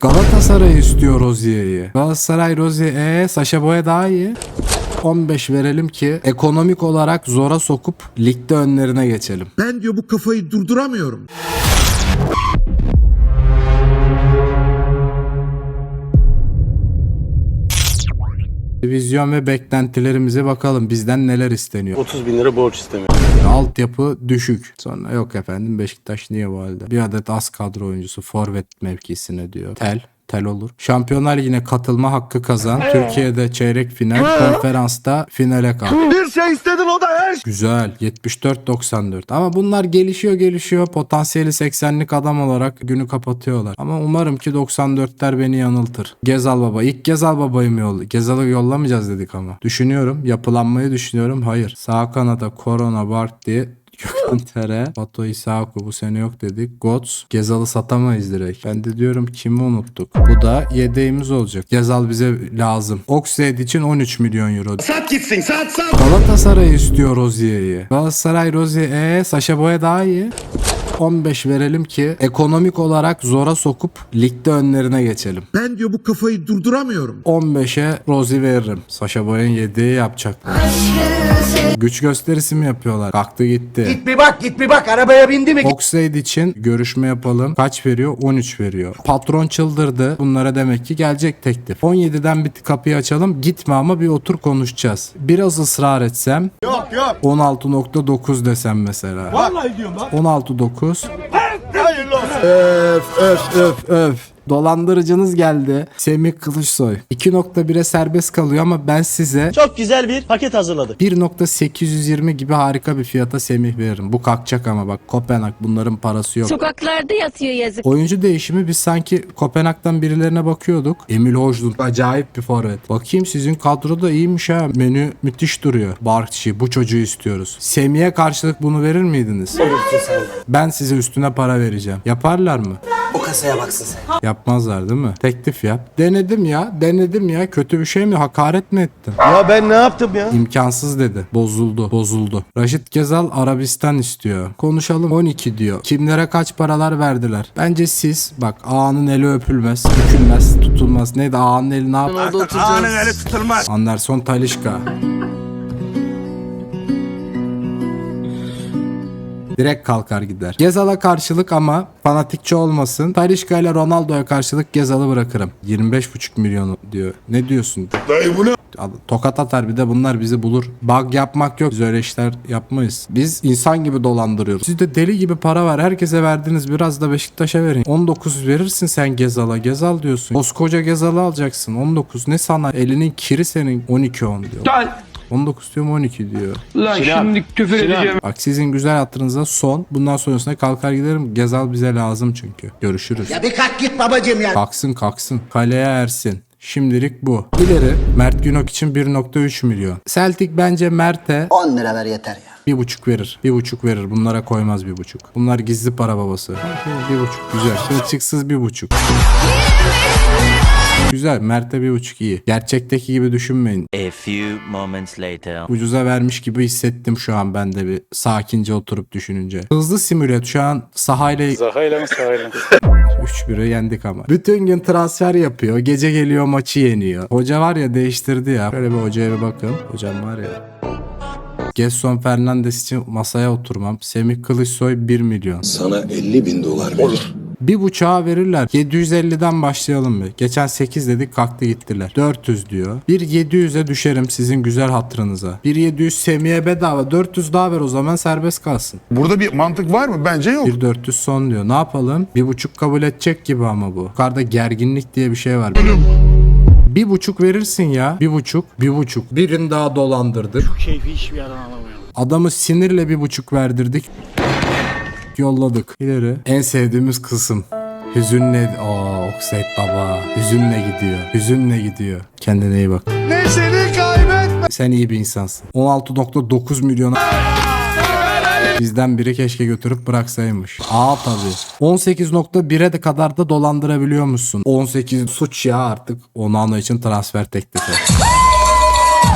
Galatasaray istiyor Rozier'i. Galatasaray Rozier ee, Saşa Boya daha iyi. 15 verelim ki ekonomik olarak zora sokup ligde önlerine geçelim. Ben diyor bu kafayı durduramıyorum. Vizyon ve beklentilerimize bakalım bizden neler isteniyor. 30 bin lira borç istemiyor. Altyapı düşük. Sonra yok efendim Beşiktaş niye bu halde? Bir adet az kadro oyuncusu forvet mevkisine diyor. Tel. Tel olur. Şampiyonlar Ligi'ne katılma hakkı kazan. Türkiye'de çeyrek final, konferansta finale kal. Bir şey istedin o da her şey. Güzel. 74-94. Ama bunlar gelişiyor gelişiyor. Potansiyeli 80'lik adam olarak günü kapatıyorlar. Ama umarım ki 94'ler beni yanıltır. Gezal Baba. İlk Gezal Baba'yı mı yoll Gezal'ı yollamayacağız dedik ama. Düşünüyorum. Yapılanmayı düşünüyorum. Hayır. Sağ kanada Korona, Bart diye Gökhan Tere, Bato İsaku bu sene yok dedik. Gots, Gezal'ı satamayız direkt. Ben de diyorum kimi unuttuk. Bu da yedeğimiz olacak. Gezal bize lazım. Oxlade için 13 milyon euro. Sat gitsin sat sat. Galatasaray istiyor Rozier'i. Galatasaray Rozier ee, Saşa Boya daha iyi. 15 verelim ki ekonomik olarak zora sokup ligde önlerine geçelim. Ben diyor bu kafayı durduramıyorum. 15'e Rozi veririm. Saşa Boya'nın yediği yapacaklar. Güç gösterisi mi yapıyorlar? Kalktı gitti. Git bir bak git bir bak arabaya bindi mi? Oxlade için görüşme yapalım. Kaç veriyor? 13 veriyor. Patron çıldırdı. Bunlara demek ki gelecek teklif. 17'den bir kapıyı açalım. Gitme ama bir otur konuşacağız. Biraz ısrar etsem. Yok yok. 16.9 desem mesela. Vallahi diyorum bak. 16.9. Öf öf öf öf. Dolandırıcınız geldi. Semih Kılıçsoy. 2.1'e serbest kalıyor ama ben size Çok güzel bir paket hazırladık. 1.820 gibi harika bir fiyata Semih veririm. Bu kalkacak ama bak Kopenhag bunların parası yok. Sokaklarda yatıyor yazık. Oyuncu değişimi biz sanki Kopenhag'dan birilerine bakıyorduk. Emil Hojlund acayip bir forvet. Bakayım sizin kadro da iyiymiş ha. Menü müthiş duruyor. Barkçı bu çocuğu istiyoruz. Semih'e karşılık bunu verir miydiniz? Ben size üstüne para vereceğim. Yaparlar mı? O kasaya baksın sen. Yapmazlar değil mi? Teklif yap. Denedim ya. Denedim ya. Kötü bir şey mi? Hakaret mi ettim? Ya ben ne yaptım ya? İmkansız dedi. Bozuldu. Bozuldu. Raşit Gezal Arabistan istiyor. Konuşalım 12 diyor. Kimlere kaç paralar verdiler? Bence siz bak ağanın eli öpülmez, bükülmez, tutulmaz. Neydi ağanın eli ne yap? Ağanın eli tutulmaz. Anderson Talişka. Direkt kalkar gider. Gezal'a karşılık ama fanatikçi olmasın. Talişka ile Ronaldo'ya karşılık Gezal'ı bırakırım. 25,5 milyon diyor. Ne diyorsun? Dayı bu ne? Tokat atar bir de bunlar bizi bulur. Bug yapmak yok. Biz öyle işler yapmayız. Biz insan gibi dolandırıyoruz. Siz de deli gibi para var. Herkese verdiniz. Biraz da Beşiktaş'a verin. 19 verirsin sen Gezal'a. Gezal diyorsun. Koskoca Gezal'ı alacaksın. 19 ne sana? Elinin kiri senin. 12 10 diyor. 19 diyorum 12 diyor. Lan şimdi küfür edeceğim. Bak sizin güzel hatırınıza son. Bundan sonrasına kalkar giderim. Gezal bize lazım çünkü. Görüşürüz. Ya bir kalk git babacığım ya. Kalksın kalksın. Kaleye Ersin. Şimdilik bu. İleri Mert Günok için 1.3 milyon. Celtic bence Mert'e 10 lira ver yeter ya. bir buçuk verir. Bir buçuk verir. Bunlara koymaz bir buçuk. Bunlar gizli para babası. Bir buçuk güzel. Kılçıksız bir buçuk. Güzel. Mert'e bir buçuk iyi. Gerçekteki gibi düşünmeyin. A few moments later. Ucuza vermiş gibi hissettim şu an ben de bir sakince oturup düşününce. Hızlı simülat şu an sahayla Zahayla mı sahayla mı? 3-1'e yendik ama. Bütün gün transfer yapıyor. Gece geliyor maçı yeniyor. Hoca var ya değiştirdi ya. Şöyle bir hocaya bir bakın. Hocam var ya. Gerson Fernandes için masaya oturmam. Semih Kılıçsoy 1 milyon. Sana 50 bin dolar verir. Bir buçuğa verirler. 750'den başlayalım bir. Geçen 8 dedik kalktı gittiler. 400 diyor. Bir 700'e düşerim sizin güzel hatırınıza. Bir 700 Semih'e bedava. 400 daha ver o zaman serbest kalsın. Burada bir mantık var mı? Bence yok. Bir 400 son diyor. Ne yapalım? Bir buçuk kabul edecek gibi ama bu. Yukarıda gerginlik diye bir şey var. Bir buçuk verirsin ya. Bir buçuk. Bir buçuk. Birini daha dolandırdık. Keyfi hiçbir yerden alamıyorum. Adamı sinirle bir buçuk verdirdik. Yolladık. İleri. En sevdiğimiz kısım. Hüzünle... Aa Oksayt baba. Hüzünle gidiyor. Hüzünle gidiyor. Kendine iyi bak. Neşeni kaybetme. Sen iyi bir insansın. 16.9 milyona... Bizden biri keşke götürüp bıraksaymış. Aa tabii. 18.1'e de kadar da dolandırabiliyor musun? 18 suç ya artık. Onana için transfer teklifi.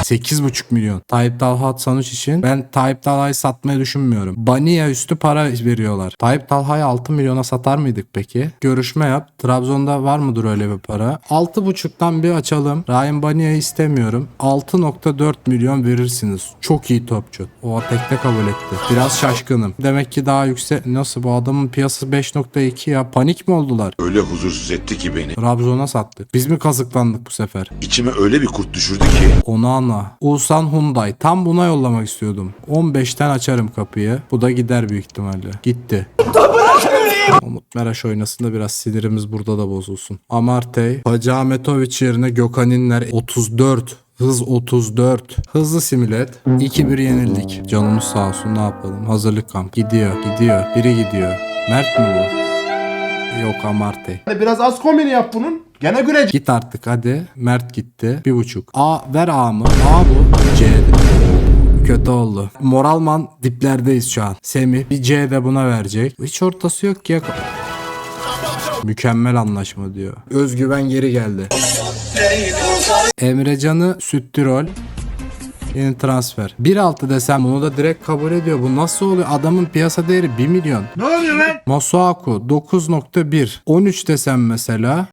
8,5 milyon. Tayyip Talha Sanuç için ben Tayyip Talha'yı satmayı düşünmüyorum. Baniye üstü para veriyorlar. Tayyip Talha'yı 6 milyona satar mıydık peki? Görüşme yap. Trabzon'da var mıdır öyle bir para? 6,5'tan bir açalım. Ryan Baniye'yi istemiyorum. 6.4 milyon verirsiniz. Çok iyi topçu. O tekte kabul etti. Biraz şaşkınım. Demek ki daha yüksek. Nasıl bu adamın piyasası 5.2 ya? Panik mi oldular? Öyle huzursuz etti ki beni. Trabzon'a sattık. Biz mi kazıklandık bu sefer? İçime öyle bir kurt düşürdü ki. Onana. Ulsan Hyundai. Tam buna yollamak istiyordum. 15'ten açarım kapıyı. Bu da gider büyük ihtimalle. Gitti. Umut Meraş oynasın da biraz sinirimiz burada da bozulsun. Amartey. Hacı yerine Gökhan İnler 34. Hız 34. Hızlı simület. 2-1 yenildik. Canımız sağ olsun ne yapalım. Hazırlık kamp. Gidiyor gidiyor. Biri gidiyor. Mert mi bu? Yok Amartey. Biraz az komedi yap bunun. Gene gülecek. Git artık hadi. Mert gitti. Bir buçuk. A ver A mı? A bu. C. Kötü oldu. Moralman diplerdeyiz şu an. Semih bir C de buna verecek. Hiç ortası yok ki ya. Mükemmel anlaşma diyor. Özgüven geri geldi. Emrecan'ı Süttürol. Yeni transfer. 1.6 desem bunu da direkt kabul ediyor. Bu nasıl oluyor? Adamın piyasa değeri 1 milyon. Ne oluyor lan? Masuaku 9.1 13 desem mesela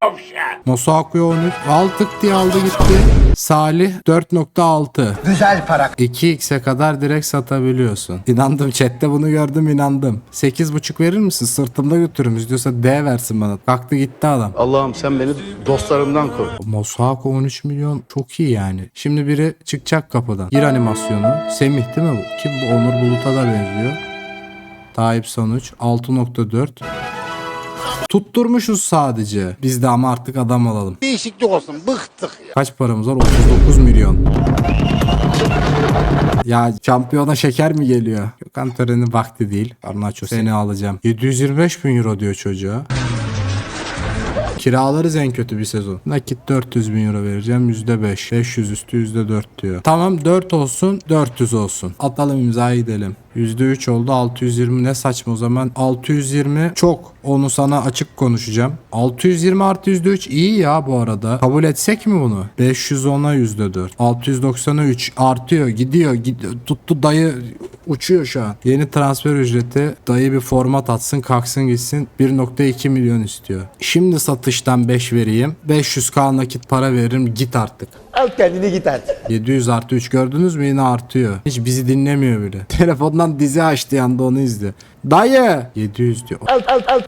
Masuaku'ya 13 altık diye aldı gitti Salih 4.6 Güzel para. 2x'e kadar direkt satabiliyorsun. İnandım chatte bunu gördüm inandım. 8.5 verir misin? Sırtımda götürürüm. diyorsa D versin bana. Kalktı gitti adam. Allah'ım sen beni dostlarımdan koru. Masuaku 13 milyon çok iyi yani. Şimdi biri çıkacak kapıdan. Gir animasyonu. Semih değil mi bu? Kim bu? Onur Bulut'a da benziyor. Tayyip Sonuç 6.4 Tutturmuşuz sadece. Biz de ama artık adam alalım. Değişiklik olsun bıktık ya. Kaç paramız var? 39 milyon. Ya şampiyona şeker mi geliyor? Gökhan töreni vakti değil. Garnaço seni alacağım. 725 bin euro diyor çocuğa. Kiralarız en kötü bir sezon. Nakit 400 bin euro vereceğim. %5. 500 üstü %4 diyor. Tamam 4 olsun 400 olsun. Atalım imzayı gidelim. %3 oldu 620 ne saçma o zaman 620 çok onu sana açık konuşacağım 620 artı %3 iyi ya bu arada kabul etsek mi bunu 510'a %4 690'a 3 artıyor gidiyor gidiyor tuttu dayı uçuyor şu an yeni transfer ücreti dayı bir format atsın kalksın gitsin 1.2 milyon istiyor şimdi satıştan 5 vereyim 500k nakit para veririm git artık Al kendini git artık. 700 artı 3 gördünüz mü yine artıyor. Hiç bizi dinlemiyor bile. Telefondan dizi açtı yanda onu izliyor. Dayı 700 diyor.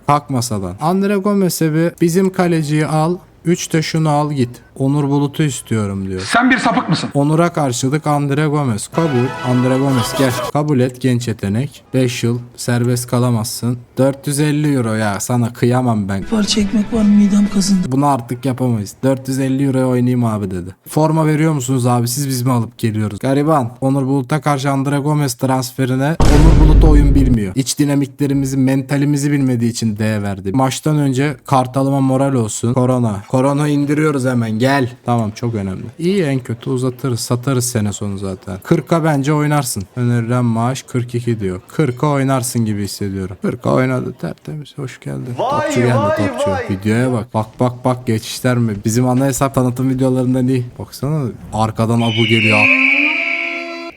Kalk masadan. Andre Gomez'e bir bizim kaleciyi al. 3 de şunu al git. Onur Bulut'u istiyorum diyor. Sen bir sapık mısın? Onur'a karşılık Andre Gomez. Kabul. Andre Gomez gel. Kabul et genç yetenek. 5 yıl serbest kalamazsın. 450 euro ya sana kıyamam ben. Parça ekmek var midem kazındı. Bunu artık yapamayız. 450 euroya oynayayım abi dedi. Forma veriyor musunuz abi? Siz biz mi alıp geliyoruz? Gariban. Onur Bulut'a karşı Andre Gomez transferine Onur Bulut oyun bilmiyor. İç dinamiklerimizi, mentalimizi bilmediği için D verdi. Maçtan önce Kartalıma moral olsun. Korona. Korona indiriyoruz hemen. Gel. Tamam çok önemli. İyi en kötü uzatırız. Satarız sene sonu zaten. 40'a bence oynarsın. Önerilen maaş 42 diyor. 40'a oynarsın gibi hissediyorum. 40'a oynadı. Tertemiz. Hoş geldin. topçu geldi topçu. Videoya bak. Bak bak bak geçişler mi? Bizim ana hesap tanıtım videolarından iyi. Baksana arkadan abu geliyor.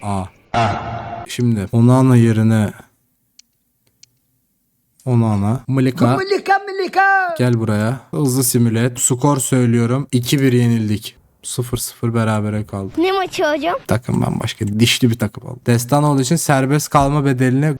Aa. Şimdi Onana yerine Onana. Mlika. Milika. Gel buraya. Hızlı simület. Skor söylüyorum. 2-1 yenildik. 0-0 berabere kaldı. Ne maçı hocam? Takım bambaşka. Dişli bir takım oldu. Destan olduğu için serbest kalma bedeline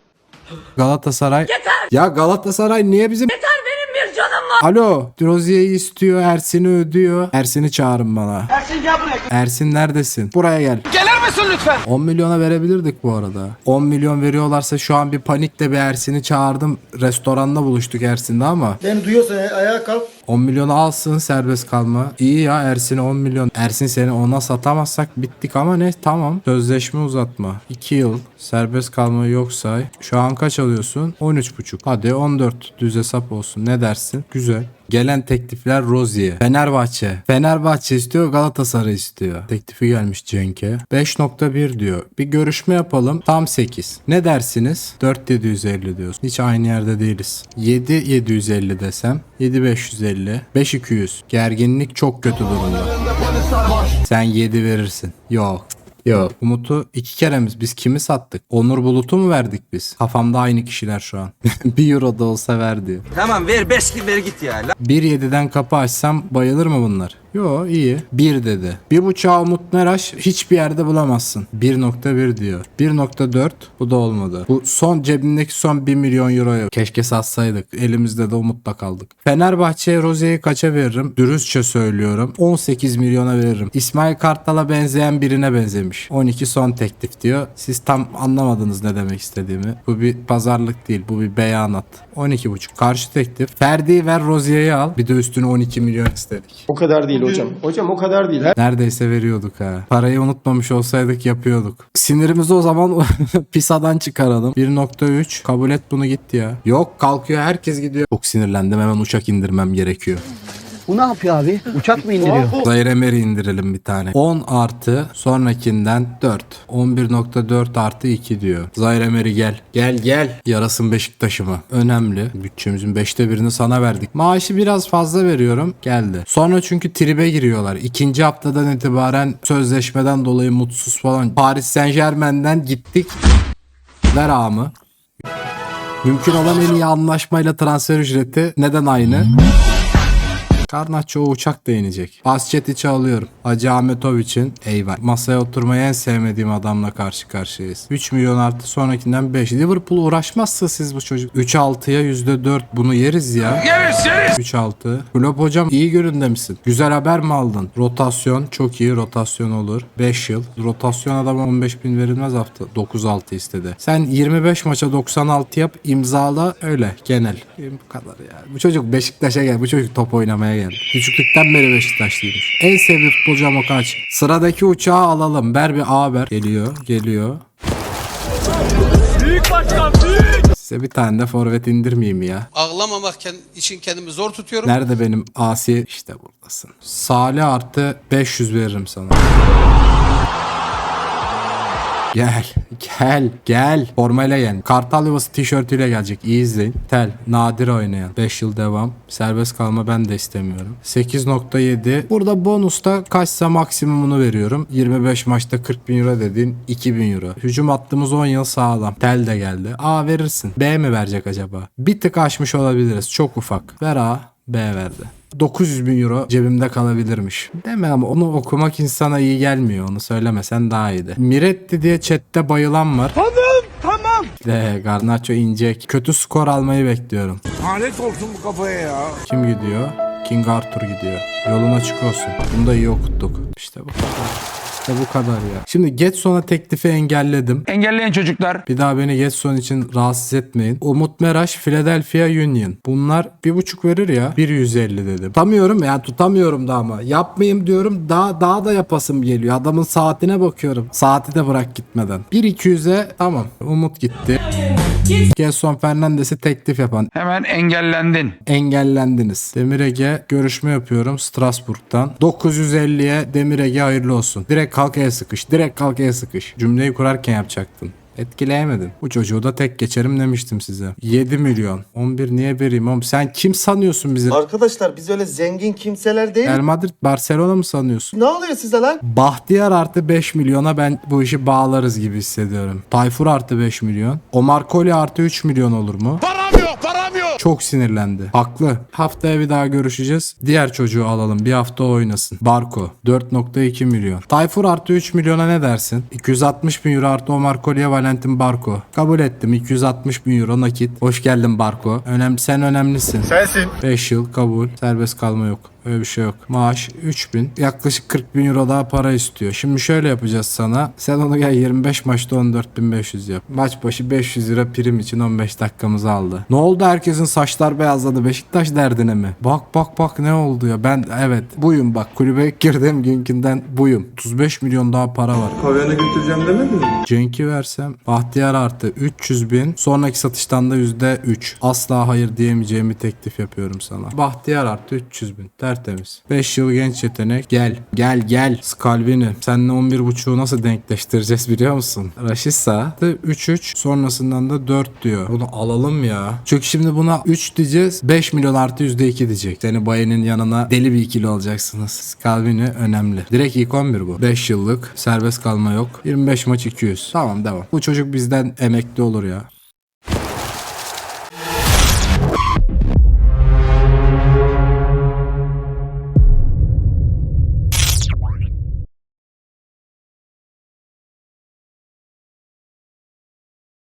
Galatasaray. Yeter. Ya Galatasaray niye bizim... Yeter benim bir canım var. Alo. Rozier'i istiyor. Ersin'i ödüyor. Ersin'i çağırın bana. Ersin gel buraya. Ersin neredesin? Buraya gel. Gelir misin lütfen? 10 milyona verebilirdik bu arada. 10 milyon veriyorlarsa şu an bir panikle bir Ersin'i çağırdım. Restoranda buluştuk Ersin'de ama. Beni duyuyorsan ayağa kalk. 10 milyonu alsın serbest kalma. İyi ya Ersin'e 10 milyon. Ersin seni ona satamazsak bittik ama ne tamam. Sözleşme uzatma. 2 yıl serbest kalma yok say. Şu an kaç alıyorsun? 13,5. Hadi 14 düz hesap olsun. Ne dersin? Güzel. Gelen teklifler Rozier. Fenerbahçe. Fenerbahçe istiyor Galatasaray istiyor. Teklifi gelmiş Cenk'e. 5.1 diyor. Bir görüşme yapalım. Tam 8. Ne dersiniz? 4.750 diyorsun. Hiç aynı yerde değiliz. 7.750 desem. 7.550. 5.200. Gerginlik çok kötü durumda. Sen 7 verirsin. Yok. Yok. Umut'u iki keremiz. Biz kimi sattık? Onur Bulut'u mu verdik biz? Kafamda aynı kişiler şu an. 1 euro da olsa ver diyor. Tamam ver 5 gibi ver git ya. 1.7'den kapı açsam bayılır mı bunlar? Yo iyi. 1 dedi. Bir buçuğa Umut Meraş hiçbir yerde bulamazsın. 1.1 diyor. 1.4 bu da olmadı. Bu son cebimdeki son 1 milyon euroyu keşke satsaydık. Elimizde de Umut'la kaldık. Fenerbahçe'ye Rozier'i kaça veririm? Dürüstçe söylüyorum. 18 milyona veririm. İsmail Kartal'a benzeyen birine benzemiş. 12 son teklif diyor. Siz tam anlamadınız ne demek istediğimi. Bu bir pazarlık değil. Bu bir beyanat. 12.5 karşı teklif. Ferdi'yi ver Rozier'i al. Bir de üstüne 12 milyon istedik. O kadar değil hocam. Hocam o kadar değil. Neredeyse veriyorduk ha. Parayı unutmamış olsaydık yapıyorduk. Sinirimizi o zaman pisadan çıkaralım. 1.3 kabul et bunu gitti ya. Yok kalkıyor herkes gidiyor. Çok sinirlendim hemen uçak indirmem gerekiyor. Bu ne yapıyor abi? Uçak mı indiriyor? Zaire Emery indirelim bir tane. 10 artı sonrakinden 4. 11.4 artı 2 diyor. Zaire Emery gel. Gel gel. Yarasın Beşiktaş'ı mı? Önemli. Bütçemizin 5'te birini sana verdik. Maaşı biraz fazla veriyorum. Geldi. Sonra çünkü tribe giriyorlar. İkinci haftadan itibaren sözleşmeden dolayı mutsuz falan. Paris Saint Germain'den gittik. Ver ağamı. Mümkün olan en iyi anlaşmayla transfer ücreti neden aynı? Karnaço o uçak da inecek. Basçetiç'i alıyorum. Hacı Ahmetoviç'in eyvah. Masaya oturmayı en sevmediğim adamla karşı karşıyayız. 3 milyon artı sonrakinden 5. Liverpool uğraşmazsa siz bu çocuk. 3-6'ya %4 bunu yeriz ya. Yeriz yeriz. 3-6. Kulüp hocam iyi gününde misin? Güzel haber mi aldın? Rotasyon çok iyi rotasyon olur. 5 yıl. Rotasyon adama 15 bin verilmez hafta. 9-6 istedi. Sen 25 maça 96 yap imzala öyle genel. Bu kadar ya. Bu çocuk Beşiktaş'a gel. Bu çocuk top oynamaya geldi. Küçüklükten beri Beşiktaşlıymış. En sevdiği futbolcu ama kaç. Sıradaki uçağı alalım. Ver bir A haber. Geliyor. Geliyor. Size bir tane de forvet indirmeyeyim ya. Ağlamamak için kendimi zor tutuyorum. Nerede benim asi? İşte buradasın. Salih artı 500 veririm sana. Gel, gel, gel. Formayla gel. Kartal yuvası tişörtüyle gelecek. İyi izleyin. Tel, nadir oynayan. 5 yıl devam. Serbest kalma ben de istemiyorum. 8.7. Burada bonusta kaçsa maksimumunu veriyorum. 25 maçta 40 bin euro dediğin 2000 euro. Hücum attığımız 10 yıl sağlam. Tel de geldi. A verirsin. B mi verecek acaba? Bir tık aşmış olabiliriz. Çok ufak. Ver A. B verdi. 900 bin euro cebimde kalabilirmiş. Deme ama onu okumak insana iyi gelmiyor. Onu söylemesen daha iyiydi. Miretti diye chatte bayılan var. Tamam tamam. De Garnacho inecek. Kötü skor almayı bekliyorum. Lanet olsun bu kafaya ya. Kim gidiyor? King Arthur gidiyor. Yolun açık olsun. Bunu da iyi okuttuk. İşte bu kadar. İşte bu kadar ya. Şimdi Getson'a teklifi engelledim. Engelleyen çocuklar. Bir daha beni Getson için rahatsız etmeyin. Umut Meraş, Philadelphia Union. Bunlar bir buçuk verir ya. 1.150 dedim. Tutamıyorum yani tutamıyorum da ama. Yapmayayım diyorum daha daha da yapasım geliyor. Adamın saatine bakıyorum. Saati de bırak gitmeden. 1.200'e tamam. Umut gitti. Gelson Fernandes'i teklif yapan Hemen engellendin. engellendiniz. Demir Ege görüşme yapıyorum Strasbourg'dan. 950'ye Demir Ege hayırlı olsun. Direkt kalk el sıkış. Direkt kalk el sıkış. Cümleyi kurarken yapacaktın. Etkileyemedin. Bu çocuğu da tek geçerim demiştim size. 7 milyon. 11 niye vereyim oğlum? Sen kim sanıyorsun bizi? Arkadaşlar biz öyle zengin kimseler değil. Real Madrid Barcelona mı sanıyorsun? Ne oluyor size lan? Bahtiyar artı 5 milyona ben bu işi bağlarız gibi hissediyorum. Tayfur artı 5 milyon. Omar Koli artı 3 milyon olur mu? Yok. Çok sinirlendi. Haklı. Haftaya bir daha görüşeceğiz. Diğer çocuğu alalım. Bir hafta oynasın. Barko. 4.2 milyon. Tayfur artı 3 milyona ne dersin? 260 bin euro artı Omar Kolye Valentin Barko. Kabul ettim. 260 bin euro nakit. Hoş geldin Barko. Önemli, sen önemlisin. Sensin. 5 yıl kabul. Serbest kalma yok. Öyle bir şey yok. Maaş 3000. Yaklaşık 40 bin euro daha para istiyor. Şimdi şöyle yapacağız sana. Sen onu gel 25 maçta 14.500 yap. Maç başı 500 lira prim için 15 dakikamızı aldı. Ne oldu herkesin saçlar beyazladı Beşiktaş derdine mi? Bak bak bak ne oldu ya. Ben evet buyum bak kulübe girdiğim günkünden buyum. 35 milyon daha para var. Pavyona götüreceğim demedin mi? Cenk'i versem Bahtiyar artı 300 bin sonraki satıştan da %3 asla hayır diyemeyeceğimi teklif yapıyorum sana Bahtiyar artı 300 bin ters tertemiz. 5 yıl genç yetenek. Gel. Gel gel. Skalbini. Seninle 11.5'u nasıl denkleştireceğiz biliyor musun? Raşissa 3-3 sonrasından da 4 diyor. Bunu alalım ya. Çünkü şimdi buna 3 diyeceğiz. 5 milyon artı %2 diyecek. Seni Bayern'in yanına deli bir ikili olacaksınız. Skalbini önemli. Direkt ilk 11 bu. 5 yıllık. Serbest kalma yok. 25 maç 200. Tamam devam. Bu çocuk bizden emekli olur ya.